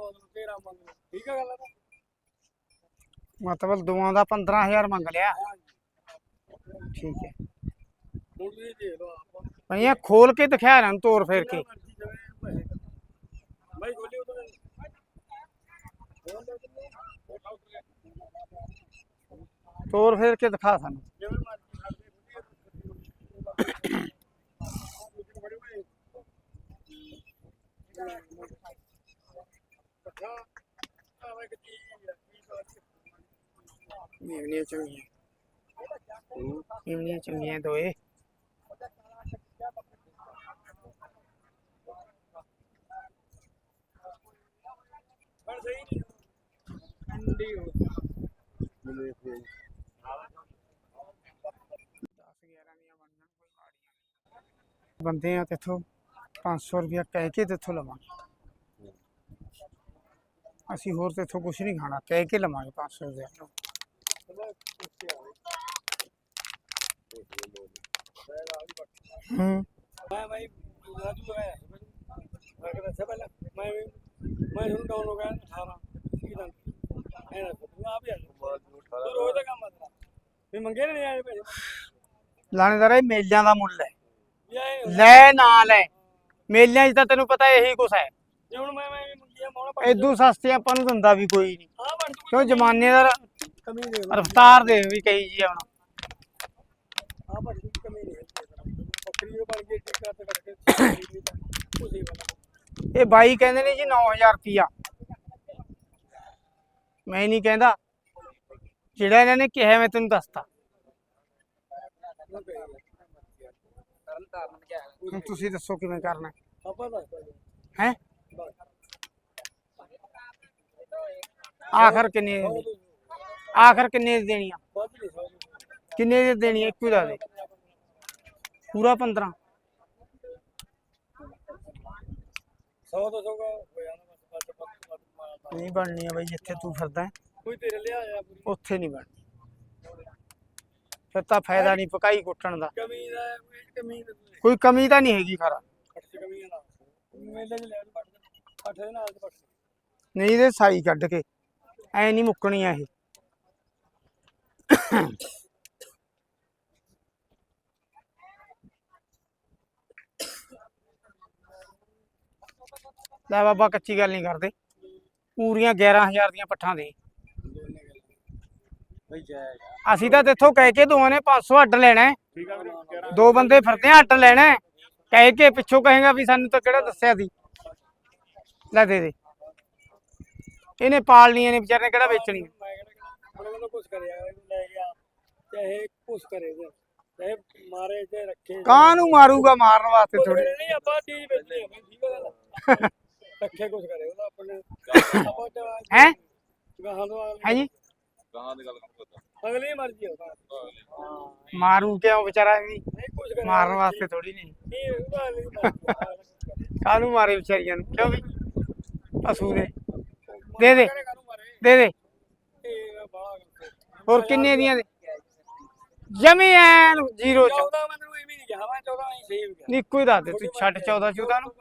ਮਤਲਬ 13 ਮੰਗ ਠੀਕ ਆ ਗੱਲ ਆ ਨਾ ਮਤਲਬ ਦੋਵਾਂ ਦਾ 15000 ਮੰਗ ਲਿਆ। ਠੀਕ ਹੈ। ਹੁਣ ਤੁਸੀਂ ਦੇਖ ਲਓ ਆਪਾਂ ਭਈਆ, ਖੋਲ ਕੇ ਦਿਖਾ ਰਾਂ ਤੋਰ ਫੇਰ ਕੇ। ਮਰਜ਼ੀ ਜਿਵੇਂ ਪੈਸੇ ਬਾਈ ਗੋਲੀ ਉਧਰ ਤੋਰ ਫੇਰ ਕੇ ਦਿਖਾ ਸਾਨੂੰ। ਜਿਵੇਂ ਮਰਜ਼ੀ ਸਾਡੇ ਮੇਵਨੀਆਂ ਚੰਗੀਆਂ ਮੇਵਨੀਆਂ ਚੰਗੀਆਂ ਦੋਏ ਪਰ ਸਹੀ ਨਹੀਂ ਠੰਡੀ ਹੋ ਬੰਦੇ ਆ ਤੇਥੋਂ 500 ਰੁਪਇਆ ਕਹਿ ਕੇ ਤੇਥੋਂ ਲਵਾਂਗੇ ਅਸੀਂ ਹੋਰ ਤੇਥੋਂ ਕੁਝ ਨਹੀਂ ਖਾਣਾ ਕਹਿ ਕੇ ਲਵਾਂਗੇ 500 ਰੁਪਇਆ। ਹੂੰ। ਮੈਂ ਭਾਈ ਰਾਜੂ ਮੈਂ ਕਹਿੰਦਾ ਸਭ ਪਹਿਲਾਂ ਮੈਂ ਵੀ ਮੈਂ ਤੁਹਾਨੂੰ ਡਾਊਨ ਹੋ ਗਿਆ 18 ਕੀ ਦੰਦ ਐ ਨਾ ਤੂੰ ਆਪ ਹੀ ਆ ਜਾ। ਤੂੰ ਰੋਜ਼ ਦਾ ਕੰਮ ਆ ਤੇਰਾ। ਵੀ ਮੰਗੇ ਨਹੀਂ ਆਏ ਪੈਸੇ? ਲਾਣੇਦਾਰ ਇਹ ਮੇਲਿਆਂ ਦਾ ਮੁੱਲ ਹੈ। ਲੈ ਨਾ ਲੈ। ਮੇਲਿਆਂ 'ਚ ਤਾਂ ਤੈਨੂੰ ਪਤਾ ਇਹੀ ਕੁਛ ਹੈ। ਜੇ ਹੁਣ ਮੈਂ ਇਦੋਂ ਸਸਤੇ ਆਪਾਂ ਨੂੰ ਦਿੰਦਾ ਵੀ ਕੋਈ ਨਹੀਂ। ਕਿਉਂ ਜਮਾਨੇ ਦਾ ਕਮੀ ਦੇ ਰਫਤਾਰ ਦੇ ਵੀ ਕਹੀ ਜੀ ਹੁਣ ਆ ਕਮੀ ਬੱਕਰੀ ਬਣ ਗਈ ਟਿੱਕਾ ਤੇ ਇਹ ਬਾਈ ਕਹਿੰਦੇ ਨੇ ਜੀ 9000 ਰੁਪਿਆ ਮੈਂ ਨਹੀਂ ਕਹਿੰਦਾ। ਜਿਹੜਾ ਇਹਨਾਂ ਨੇ ਕਿਹਾ ਮੈਂ ਤੈਨੂੰ ਦੱਸਤਾ। ਤੁਸੀਂ ਦੱਸੋ ਕਿਵੇਂ ਕਰਨਾ। ਹੈ? ਆਖਰ ਕਿੰਨੇ ਦੀ ਆਖਰ ਕਿੰਨੇ ਦੀ ਦੇਣੀ ਆ? ਕਿੰਨੇ ਦੀ ਦੇਣੀ ਆ? ਇੱਕੋ ਦੱਸ ਦੇ। ਪੂਰਾ 15 ਸੌ ਦੋ ਸੌ ਦਾ ਹੋ ਜਾਣਾ ਬਸ ਬਸ ਬਸ ਬਸ ਮਾਰਦਾ ਨਹੀਂ ਬਣਨੀ ਆ ਬਾਈ ਜਿੱਥੇ ਤੂੰ ਫਿਰਦਾ ਕੋਈ ਤੇਰੇ ਲਿਆ ਆ ਪੂਰੀ? ਉੱਥੇ ਨਹੀਂ ਬਣਨੀ। ਫਿਰ ਤਾਂ ਫਾਇਦਾ ਨਹੀਂ ਪਕਾਈ ਕੁੱਟਣ ਦਾ। ਕਮੀ ਦਾ ਕੋਈ ਕਮੀ ਦਾ ਕੋਈ ਕਮੀ ਤਾਂ ਨਹੀਂ ਹੈਗੀ ਖਰਾ। ਖਰਚ ਕਮੀ ਨਾ। ਮੇਲੇ ਚ ਲੈ ਪੱਟ ਪੱਟ ਦੇ ਨਾਲ ਤੇ ਪੱਟ ਨਹੀਂ ਇਹਦੇ ਸਾਈ ਕੱਢ ਕੇ। ਐ ਨਹੀਂ ਮੁੱਕਣੀ ਆ ਇਹ। ਲੈ ਬਾਬਾ, ਕੱਚੀ ਗੱਲ ਨਹੀਂ ਕਰਦੇ। ਪੂਰੀਆਂ 11000 ਦੀਆਂ ਪੱਠਾਂ ਦੇ। ਅਸੀਂ ਤਾਂ ਤੇਥੋਂ ਕਹਿ ਕੇ ਦੋਵਾਂ ਨੇ 500 ਅੱਡ ਲੈਣਾ ਦੋ ਬੰਦੇ ਫਿਰਦੇ ਆ, ਅੱਡ ਲੈਣਾ ਕਹਿ ਕੇ ਪਿੱਛੋਂ ਕਹੇਗਾ ਵੀ ਸਾਨੂੰ ਤਾਂ ਕਿਹੜਾ ਦੱਸਿਆ ਸੀ। ਲੈ ਦੇ ਦੇ। ਇਹਨੇ ਪਾਲਣੀਆਂ ਨੇ ਵਿਚਾਰੇ ਨੇ ਕਿਹੜਾ ਵੇਚਣੀਆਂ ਮੈਂ ਕਹਿੰਦਾ ਉਹਨੇ ਮੈਨੂੰ ਕੁਛ ਕਰਿਆ ਇਹਨੂੰ ਲੈ ਗਿਆ। ਚਾਹੇ ਕੁਛ ਕਰੇ ਜੇ ਚਾਹੇ ਮਾਰੇ ਤੇ ਰੱਖੇ। ਕਾਂ ਨੂੰ ਮਾਰੂਗਾ ਮਾਰਨ ਵਾਸਤੇ ਥੋੜੀ ਨਹੀਂ ਆਪਾਂ ਚੀਜ਼ ਵੇਚਦੇ ਹਾਂ ਠੀਕ ਹੈ ਗੱਲ। ਰੱਖੇ ਕੁਛ ਕਰੇ ਉਹਦਾ ਆਪਣੇ ਹੈ? ਗਾਹਾਂ ਤੋਂ ਹੈ ਜੀ? ਗਾਹਾਂ ਦੀ ਗੱਲ ਕਰਦਾ ਅਗਲੀ ਮਰਜ਼ੀ ਹੈ। ਉਹਦਾ ਮਾਰੂ ਕਿਉਂ ਵਿਚਾਰਾ ਕਰੇ ਮਾਰਨ ਵਾਸਤੇ ਥੋੜੀ ਨਹੀਂ। ਕਾਹਨੂੰ ਮਾਰੇ ਵਿਚਾਰੀਆਂ ਨੂੰ? ਕਿਉਂ ਵੀ? ਪਸ਼ੂ ਨੇ ਦੇ ਦੇ। ਦੇ ਦੇ। ਹੋਰ ਕਿੰਨੇ ਦੀਆਂ ਦੇ ਜਮੀ ਐਨ ਜ਼ੀਰੋ ਚ। 14 ਮੈਨੂੰ ਇਹ ਵੀ ਨਹੀਂ ਕਿਹਾ ਮੈਂ 14 ਨਹੀਂ ਸਹੀ ਹੋ ਗਿਆ ਨਿੱਕੋ ਹੀ ਦੱਸ ਦੇ ਤੂੰ ਛੱਡ 14 14 ਨੂੰ।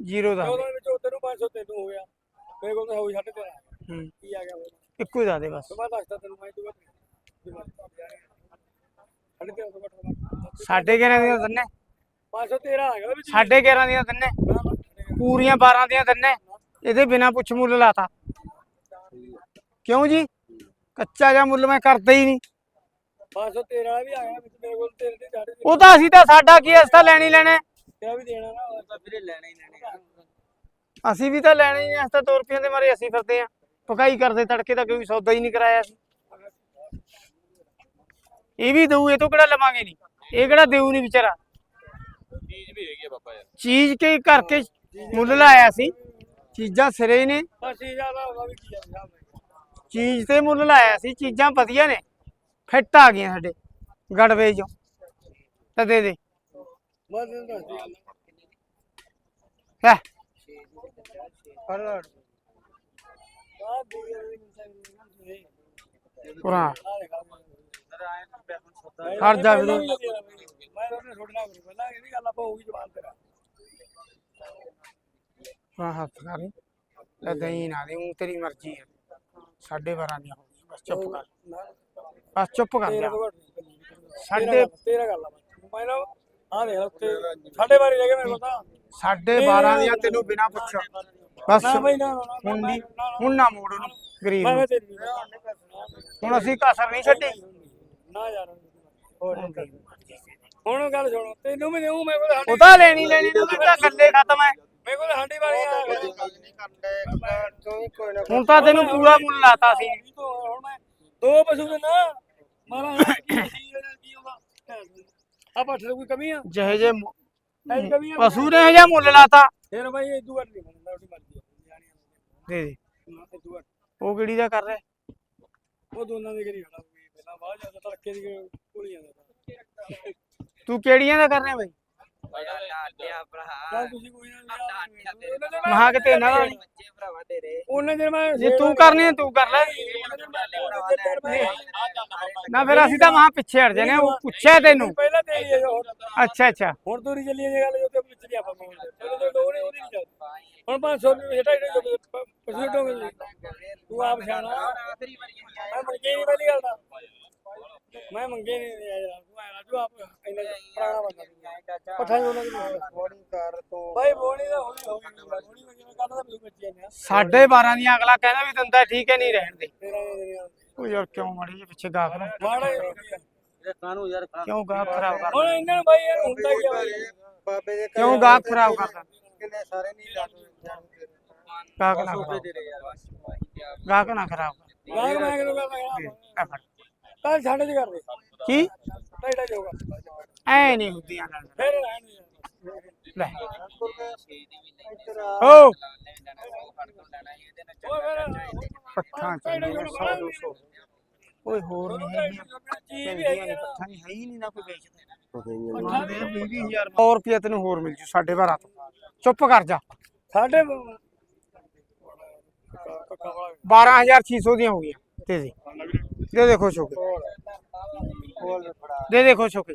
ਜ਼ੀਰੋ ਦੇ। 14 ਵਿੱਚ ਤੈਨੂੰ 500 ਤੈਨੂੰ ਹੋ ਗਿਆ। ਮੇਰੇ ਕੋਲ ਤਾਂ ਹੋਈ ਛੱਡ ਤੇ ਹੂੰ। ਕੀ ਆ ਗਿਆ ਇੱਕੋ ਹੀ ਦੱਸ ਦੇ ਬਸ। ਸੁਬਾ ਦੱਸਦਾ ਤੈਨੂੰ ਮੈਂ ਤੂੰ ਸਾਢੇ 11 ਦੀਆਂ ਦੰਨੇ 513 ਆ ਗਿਆ ਸਾਢੇ 11 ਦੀਆਂ ਦੰਨੇ ਪੂਰੀਆਂ 12 ਦੀਆਂ ਦੰਨੇ ਇਹਦੇ ਬਿਨਾ ਪੁੱਛ ਮੁੱਲ ਲਾਤਾ। ਕਿਉਂ ਜੀ? ਕੱਚਾ ਜਿਹਾ ਮੁੱਲ ਮੈਂ ਕਰਦਾ ਹੀ ਨਹੀਂ। 513 ਵੀ ਆ ਗਿਆ ਵਿੱਚ ਮੇਰੇ ਕੋਲ ਤੇਰੇ ਤੇ ਛੱਡ ਉਹ ਤਾਂ ਅਸੀਂ ਤਾਂ ਸਾਡਾ ਕੀ ਅਸੀਂ ਤਾਂ ਲੈਣੀ ਲੈਣਾ। ਹੈ। ਤੇਰਾ ਵੀ ਦੇਣਾ ਨਾ। ਉਹ ਤਾਂ ਵੀਰੇ ਲੈਣਾ ਹੀ ਲੈਣਾ ਅਸੀਂ ਵੀ ਤਾਂ ਲੈਣੀ ਨਹੀਂ ਅਸੀਂ ਤਾਂ 2 ਰੁਪਈਆਂ ਦੇ ਮਾਰੇ ਅਸੀਂ ਫਿਰਦੇ ਆ ਪਕਾਈ ਕਰਦੇ ਤੜਕੇ ਤਾਂ ਕੋਈ ਸੌਦਾ ਹੀ ਨਹੀਂ ਕਰਾਇਆ ਸੀ ਇਹ ਵੀ ਦਊ ਇਹ ਤੋਂ ਕਿਹੜਾ ਲਵਾਂਗੇ ਨਹੀਂ? ਇਹ ਕਿਹੜਾ ਦੇਊ ਨਹੀਂ ਵਿਚਾਰਾ? ਚੀਜ਼ ਵੀ ਹੈਗੀ ਆ ਬਾਬਾ ਯਾਰ। ਚੀਜ਼ ਕੇ ਕਰਕੇ ਮੁੱਲ ਲਾਇਆ ਸੀ। ਚੀਜ਼ਾਂ ਸਿਰੇ ਹੀ ਨੇ। ਬਸ ਇਹ ਜ਼ਿਆਦਾ ਹੋਗਾ ਵੀ ਕੀ ਆ ਚੀਜ਼ ਤੇ ਮੁੱਲ ਲਾਇਆ ਸੀ ਚੀਜ਼ਾਂ ਵਧੀਆ ਨੇ। ਫਿੱਟ ਆ ਗਈਆਂ ਸਾਡੇ ਗੜਵੇ ਚੋਂ। ਤਾਂ ਦੇ ਦੇ। ਮੈਂ ਤੈਨੂੰ ਦੱਸ ਦਿਆਂ ਹੈ? ਫੜ ਲੜ ਆ ਦੇ ਦੇ ਪੁਰਾ ਆ ਦੇਖ ਸਰ ਆਏ ਪੈਸੇ ਹਟ ਜਾ ਵੀਰੇ। ਮੈਂ ਉਹਨੇ ਛੋੜਨਾ ਕਰੂ ਪਹਿਲਾਂ ਇਹ ਵੀ ਗੱਲ ਆਪਾਂ ਹੋਊਗੀ ਜਵਾਨ ਤੇਰਾ। ਪੁਰਾ ਹੱਥ ਕਰੀ ਲੈ ਦਈ ਨਾ ਦੇ ਊਂ ਤੇਰੀ ਮਰਜ਼ੀ ਹੈ ਸਾਢੇ 12 ਦੀਆਂ ਹੋ ਗਈਆਂ ਬਸ ਚੁੱਪ ਕਰ। ਬਸ ਚੁੱਪ ਕਰ ਤੇਰਾ ਜਾ। ਸਾਡੇ ਤੇਰਾ ਗੱਲ ਆ ਮੈਂ ਨਾ ਆ ਦੇਖ ਉੱਤੇ। ਸਾਡੇ ਬਾਰੇ ਰਹਿ ਗਏ ਮੇਰੇ ਕੋਲ ਤਾਂ। ਸਾਢੇ 12 ਦੀਆਂ ਤੈਨੂੰ ਬਿਨਾ ਪੁੱਛ ਬਸ ਨਾ ਬਈ ਨਾ ਨਾ, ਨਾ ਹੁਣ ਨਾ, ਨਾ, ਹੁਣ ਨਾ ਮੋੜ ਉਹਨੂੰ ਗਰੀਬ ਮੈਂ ਨੂੰ। ਮੈਂ ਤੇਰੀ ਹੁਣ ਅਸੀਂ ਕਸਰ ਨਹੀਂ ਛੱਡੀ। ਨਾ ਯਾਰ ਹੋਰ ਹੁਣ ਗੱਲ ਸੁਣੋ ਤੈਨੂੰ ਵੀ ਦੇਉ ਮੈਂ ਕੋਲ ਉਹ ਤਾਂ ਲੈਣੀ ਲੈਣੀ ਨਾ ਤਾਂ ਗੱਲੇ ਖਤਮ ਹੈ ਵਾਲੀ ਆ। ਹੁਣ ਤਾਂ ਤੈਨੂੰ ਪੂਰਾ ਮੁੱਲ ਲਾਤਾ ਸੀ। ਹੁਣ ਮੈਂ ਦੋ ਪਸ਼ੂ ਦੇ ਨਾ। ਮਾਰਾ ਕੀ ਆ ਪੱਠ ਕੋਈ ਕਮੀ ਆ? ਜਿਹੇ ਜੇ ਐ ਕਮੀ ਆ? ਪਸ਼ੂ ਨੇ ਹਜਾ ਮੁੱਲ ਲਾਤਾ। ਫਿਰ ਬਾਈ ਇਹ ਦੁਆ ਨਹੀਂ ਬਣਦਾ ਉਹਦੀ ਮਰਜ਼ੀ ਆ ਦੇ ਦੇ। ਨਾ ਇਹ ਦੁਆ। ਉਹ ਕਿਹੜੀ ਦਾ ਕਰ ਰਿਹਾ? ਉਹ ਦੋਨਾਂ ਦੇ ਹੋਈ ਪਹਿਲਾਂ ਬਾਹਰ ਜਾਂਦਾ ਤੜਕੇ ਦੀ ਕੋਲ ਜਾਂਦਾ ਤੂੰ ਕਿਹੜੀਆਂ ਦਾ ਕਰ ਰਿਹਾ ਬਾਈ? ਚੱਲ ਤੁਸੀਂ ਕੋਈ ਨਾ ਮਹਾ ਕਿਤੇ ਇਹਨਾਂ ਦਾ ਨੀ। ਉਹਨੇ ਜੇ ਮੈਂ ਜੇ ਤੂੰ ਕਰਨੀ ਹੈ ਤੂੰ ਕਰ ਲੈ। ਨਾ ਫਿਰ ਅਸੀਂ ਤਾਂ ਮਹਾ ਪਿੱਛੇ ਹਟ ਜਾਨੇ ਉਹ ਪੁੱਛਿਆ ਤੈਨੂੰ। ਪਹਿਲਾਂ ਤੇਰੀ ਹੈ ਹੋਰ। ਅੱਛਾ ਅੱਛਾ। ਹੁਣ ਤੋਰੀ ਚੱਲੀ ਇਹ ਗੱਲ ਜੋ ਤੇ ਵਿੱਚ ਨਹੀਂ ਆਪਾਂ ਮੋੜ ਚਲੋ ਤੇ ਡੋਰੇ ਉਹਦੀ ਨਹੀਂ ਚੱਲਦੀ। ਹੁਣ 500 ਰੁਪਏ ਹਟਾ ਹੀ ਪਸੂ ਡੋਗੇ ਤੂੰ ਆਪ ਸਿਆਣਾ। ਮੈਂ ਮੰਗੇ ਨਹੀਂ ਪਹਿਲੀ ਗੱਲ ਤਾਂ। ਮੈਂ ਮੰਗੇ ਨਹੀਂ ਯਾਰ। ਤੂੰ ਆਇਆ ਰਾਜੂ ਆਪ ਇੰਨਾ ਪੁਰਾਣਾ ਬੰਦਾ। ਪੱਠਾ ਹੀ ਉਹਨਾਂ ਦੀ ਬੋਣੀ ਕਰ ਤੂੰ। ਭਾਈ ਬੋਣੀ ਦਾ ਹੋਣੀ ਹੋ ਗਈ ਬੋਣੀ ਮੈਂ ਕਿਵੇਂ ਕਰਦਾ ਪਸੂ ਬੱਚੇ ਨੇ ਸਾਢੇ 12 ਦੀਆਂ ਅਗਲਾ ਕਹਿੰਦਾ ਵੀ ਦੰਦਾ ਠੀਕ ਹੈ ਨਹੀਂ ਰਹਿਣ ਦੇ। ਉਹ ਯਾਰ ਕਿਉਂ ਮੜੀ ਜੇ ਪਿੱਛੇ ਗਾਹਕ ਨੂੰ ਮਾੜਾ ਕਿਉਂ ਗਾਹਕ ਖਰਾਬ ਕਰ ਹੁਣ ਇਹਨਾਂ ਨੂੰ ਬਾਈ ਯਾਰ ਹੁੰਦਾ ਹੀ ਆ ਬਾਈ। ਕਿਉਂ ਗਾਹਕ ਖਰਾਬ ਕਰਦਾ? ਕਿੰਨੇ ਸਾਰੇ ਨਹੀਂ ਲੱਗਦੇ ਗਾਹਕ ਨਾ ਖਰਾਬ ਗਾਹਕ ਨਾ ਖਰਾਬ ਕਰ। ਗਾਹਕ ਮੈਂ ਕਿਹਨੂੰ ਕਰਦਾ ਕਰਦੇ। ਕੀ ਢਾਈਡਾ ਜੋਗਾ ਐ ਨਹੀਂ ਹੁੰਦੀਆਂ ਗੱਲ ਫਿਰ ਰਹਿਣ ਦੇ ਲੈ। ਓ ਓ ਫਿਰ ਪੱਠਾਂ ਚੱਲੀਆਂ 100 200 ਓਏ ਹੋਰ ਨਹੀਂ ਹੈਗੀਆਂ। ਚੀਜ਼ ਵੀ ਚੰਗੀਆਂ ਹੈਗੀ ਨੇ ਆ। ਪੱਠਾਂ ਨਹੀਂ ਹੈ ਹੀ ਨਹੀਂ ਨਾ ਕੋਈ ਵੇਚਦਾ। ਮੰਗਦੇ ਆ 20000 100 ਰੁਪਏ ਤੈਨੂੰ ਹੋਰ ਮਿਲ ਜੂ ਸਾਢੇ 12 ਤੋਂ। ਚੁੱਪ ਕਰ ਜਾ। ਸਾਡੇ 12600 ਦੀਆਂ ਹੋ ਗਈਆਂ। ਦੇ ਦੇ। ਦੇ ਦੇ ਖੁਸ਼ ਹੋ ਕੇ। ਦੇ ਦੇ ਖੁਸ਼ ਹੋ ਕੇ।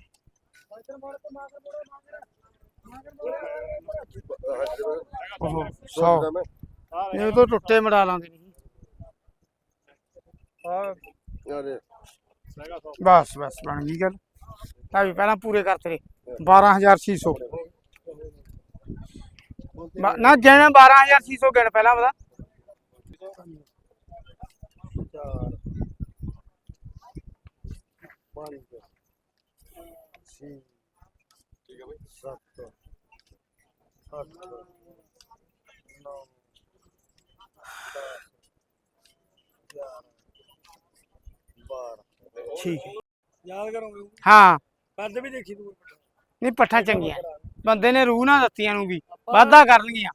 ਓਹੋ 100 ਨਹੀਂ ਉਹ ਤਾਂ ਟੁੱਟੇ ਮੜਾ ਲਾਂਦੇ। ਨੇ ਬਸ ਬਸ ਬਣ ਗਈ ਗੱਲ। ਆ ਵੀ ਪਹਿਲਾਂ ਪੂਰੇ ਕਰ ਤੇਰੇ 12600 ਨਾ ਜਣਾ 12600 ਗਿਣ ਪਹਿਲਾਂ ਬਤਾ 4 5 6 ਠੀਕ ਹੈ। ਯਾਦ ਕਰੂੰਗੀ? ਹਾਂ। ਕੱਦ ਵੀ ਦੇਖੀ ਤੂੰ। ਨਹੀਂ ਪੱਠਾ ਚੰਗੀਆਂ। ਬੰਦੇ ਨੇ ਰੂਹ ਨਾ ਦਿੱਤੀਆਂ ਨੂੰ ਵੀ। ਵਾਧਾ ਕਰ ਲਈਆਂ।